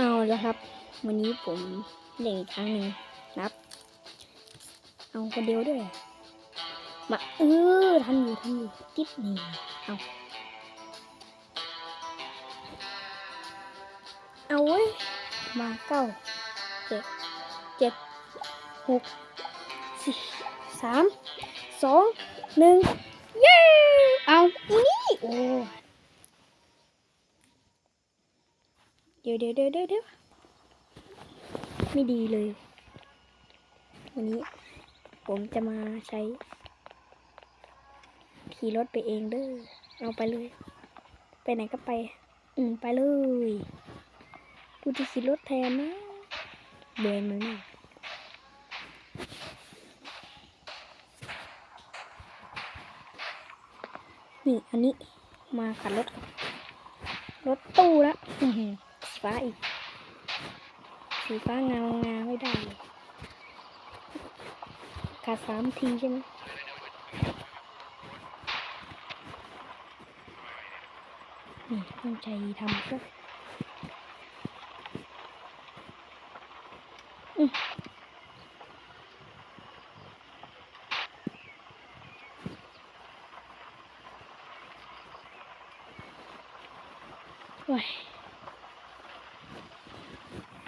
เอาแล้วครับ วันนี้ผมเล่นอีกครั้งหนึ่งนับ เอาคนเดียวด้วย มาเออทันอยู่ทันอยู่จิ๊บนี่เอาเอาเว้ยมาเก้าเจ็ดเจ็ดหกสี่สามสองหนึ่งเย้เอาอีนี่โอ้ เดี๋ยวเดี๋ยวเดี๋ยวเดี๋ยวเดี๋ยวไม่ดีเลย วันนี้ผมจะมาใช้ ขี่รถไปเองเด้อเอาไปเลย ไปไหนก็ไป อืมไปเลยกูจะขี่รถแทนนะเบนมือมากนี่ อันนี้มาขับรถ รถตู้ละ ฟ้าอีก สีฟ้าเงางาไม่ได้เลยขาดสามทีใช่ไหมนี่ตั้งใจทำก็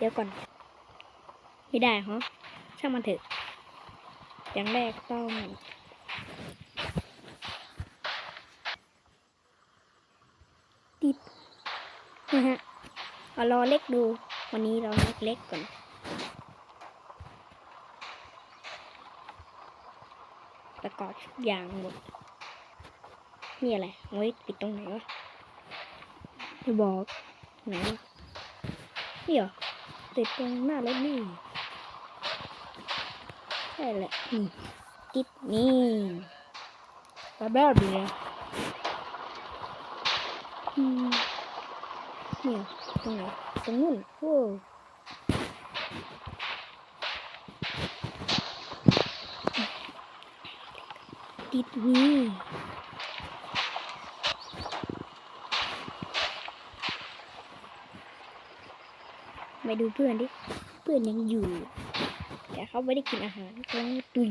เดี๋ยวก่อน ไม่ได้ฮะช่างมันเถอะ อย่างแรกต้องติดนะฮะเอารอเล็กดู วันนี้เราเล็กเล็กก่อนประกอบทุกอย่างหมดนี่อะไรไว้ปิดตรงไหนวะไม่บอกไหนวะนี่เหรอ ติดตรงหน้ารถนี่ใช่แหละนี่ติดนี่แบบแบบนี้อืมเนี่ยตรงไหนตรงนู้นโอ้ติดนี่ ไปดูเพื่อนดิ เพื่อนยังอยู่ แต่เขาไม่ได้กินอาหารเขาตุย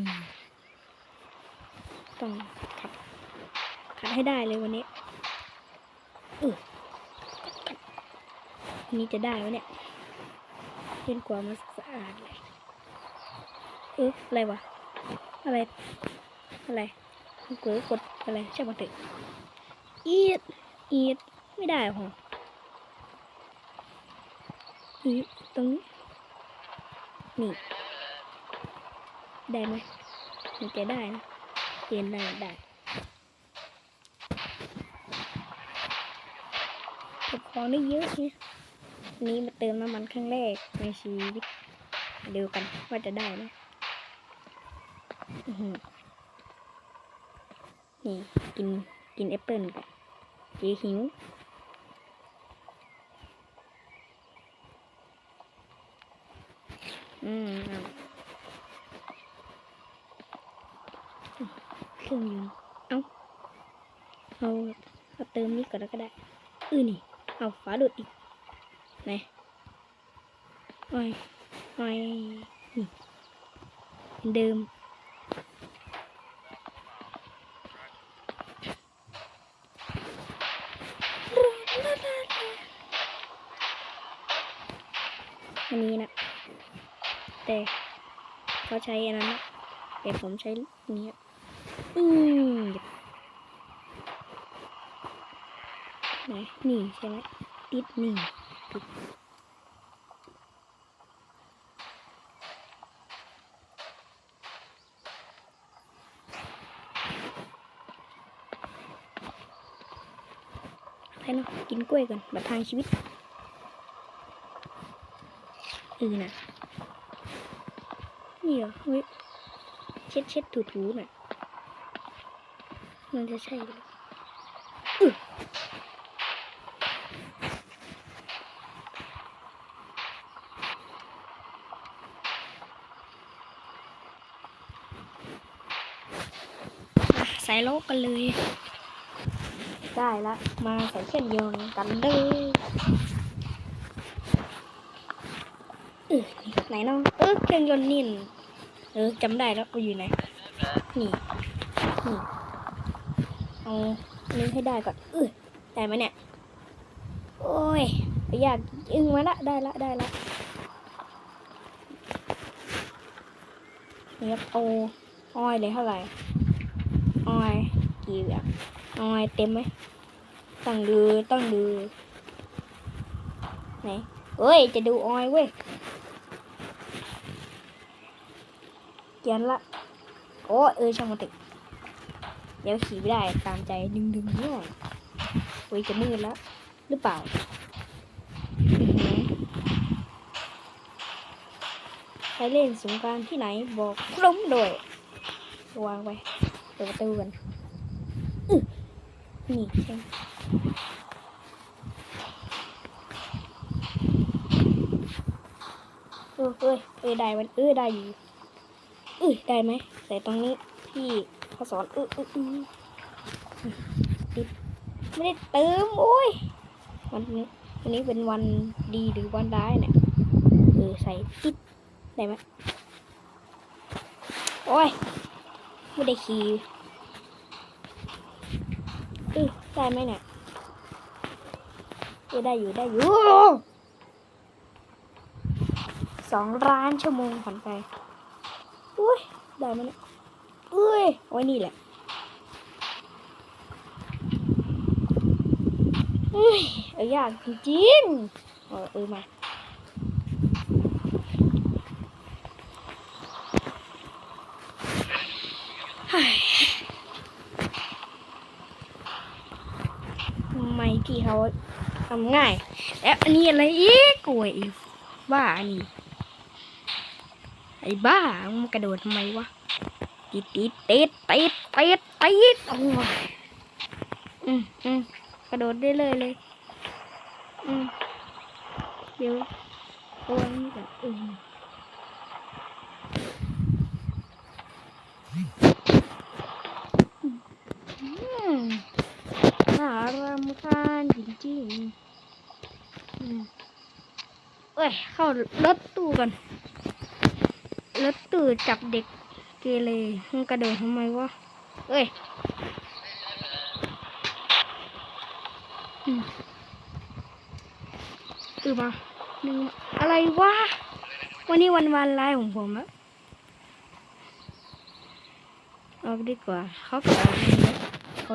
ต้องขับขัดให้ได้เลยวันนี้เออนนี้จะได้ไหมเนี่ยเล่นกว่ามันสะอาดเลยเอออะไรวะ อะไร อะไรกิดกดอะไรใช่ไหมนเถอะอีดอีดไม่ได้หรอ อีดตรงนี้ นี่ ได้ไหมมันจะได้นะเปลี่ยนได้ได้เก็บของได้เยอะเนี่ยนี้มาเติมน้ำมันครั้งแรกในชีวิตมาดูกันว่าจะได้ไหมนี่ กินกินแอปเปิลกันเจ๊หิว อืมเครื่องยนต์เอาเอาเอาเติมนี้ก่อนแล้วก็ได้ อือนี่ เอาฝาดูดอีกไหนไอ้ไอ้นี่เหมือนเดิมอันนี้นะ แต่เขาใช้อันนั้นนะแต่ผมใช้นี้อืมไหนนี่ใช่ไหมติดนี่ติดไรเนาะกินกล้วยก่อนบัดทางชีวิตเออนะ นี่เหรอเฮ้ยเช็ดเช็ดถูถูๆหน่อยมันจะใช่เลยอื้ออะใส่โลกกันเลย ได้ละ มาใส่เส้นโยนกันเลยไหนน้องเออเครื่องยนต์นี่น เออจำได้แล้วว่าอยู่ไหน นี่นี่เอานี้ให้ได้ก่อนเออได้ไหมเนี่ย โอ้ยอยากอึ้งมาละได้ละได้ละเนี่ครับโอาอ้อยเลยเท่าไหร่อ้อยกี่แบบอ้อยเต็มไหมต้องดูต้องดูไหนเอ้ยจะดูอ้อยเว้ย เกียนละ โอ้เออช่างมันเถอะเดี๋ยวขี่ไม่ได้ตามใจดึงดึงเนี่ยโอ้ยจะมืดแล้ว หรือเปล่าอื้อหือไปเล่นสงกรารที่ไหนบอกล้มโดยวางไว้เปิดประตูกันอื้อนี่ใช่เออเอ้ยเอ้ยได้มันเออได้อยู่ อ้ยได้ไหมแต่ตรงนี้ที่เขาสอนออเออเออติดไม่ได้เติมโอ้ยวันนี้วันนี้เป็นวันดีหรือวันร้ายเนี่ยเออใส่ติดได้ไหมโอ้ยไม่ได้ขี่เออได้ไหมเนี่ยเออได้อยู่ได้อยู่สองล้านชั่วโมงผ่านไป อุ้ยได้ไหมเนี่ยเอ้ยโอ้ยนี่แหละเอ้ยเอายากจริงๆเออเออมาทำไมพี่เขาทำง่าย แล้วอันนี้อะไรอีกโอ้ยไอ้บ้าอันนี้ ไอ้บ้ามันกระโดดทำไมวะติดติดติดติดติดติดโอ้ยอืมอืมกระโดดได้เลยเลยอืมเดี๋ยวตัวนี้ก่อนอืมอืมน่ารำคาญจริงๆเอ้ย เข้ารถตู้กัน รถตู้จับเด็กเกเรมันกระโดดทำไมวะ เอ้ยตื่นมาหนึ่งอะไรวะ วันนี้วันวันไลายของผมอะเอาไปดีกว่าเขาก็เอาไปเลยเขา